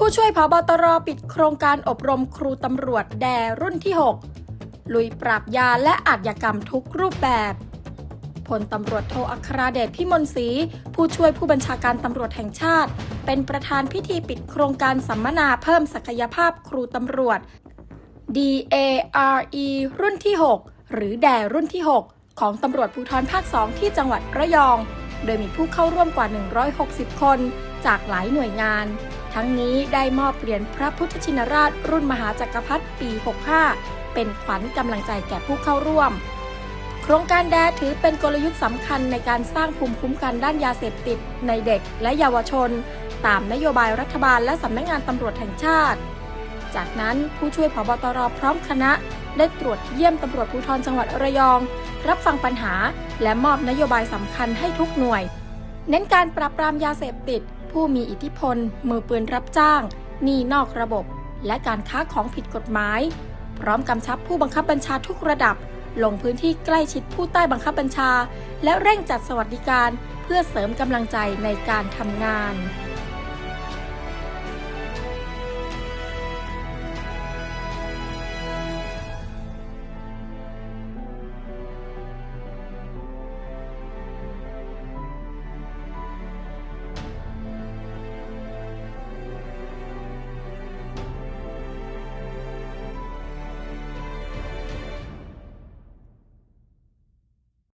ผู้ช่วยพบตรปิดโครงการอบรมครูตำรวจแดรุ่นที่ 6 ลุยปราบยาและอาชญากรรมทุกรูปแบบพลตำรวจโทอัครเดชพิมลศรีผู้ช่วยผู้บัญชาการตำรวจแห่งชาติ เป็นประธานพิธีปิดโครงการสัมมนาเพิ่มศักยภาพครูตำรวจ DARE รุ่นที่ 6 หรือแดรุ่นที่ 6 ของตำรวจภูธรภาค 2 ที่จังหวัดระยอง โดยมีผู้เข้าร่วมกว่า 160 คน จากหลายหน่วยงาน ทั้งนี้ได้มอบเหรียญพระพุทธชินราชรุ่นมหาจักรพรรดิปี 65 เป็นขวัญกำลังใจแก่ผู้เข้าร่วม โครงการแดถือเป็นกลยุทธ์สำคัญในการสร้างภูมิคุ้มกันด้านยาเสพติด ในเด็กและเยาวชน ตามนโยบายรัฐบาลและสำนักงานตำรวจแห่งชาติ จากนั้นผู้ช่วยผบตรพร้อมคณะได้ตรวจเยี่ยมตำรวจภูธรจังหวัดระยอง รับฟังปัญหา และมอบนโยบายสำคัญให้ทุกหน่วย เน้นการปราบปรามยาเสพติด ผู้มีอิทธิพล มือปืนรับจ้างหนี้นอกระบบ และการค้าของผิดกฎหมาย พร้อมกำชับผู้บังคับบัญชาทุกระดับ ลงพื้นที่ใกล้ชิดผู้ใต้บังคับบัญชา และเร่งจัดสวัสดิการ เพื่อเสริมกำลังใจในการทำงาน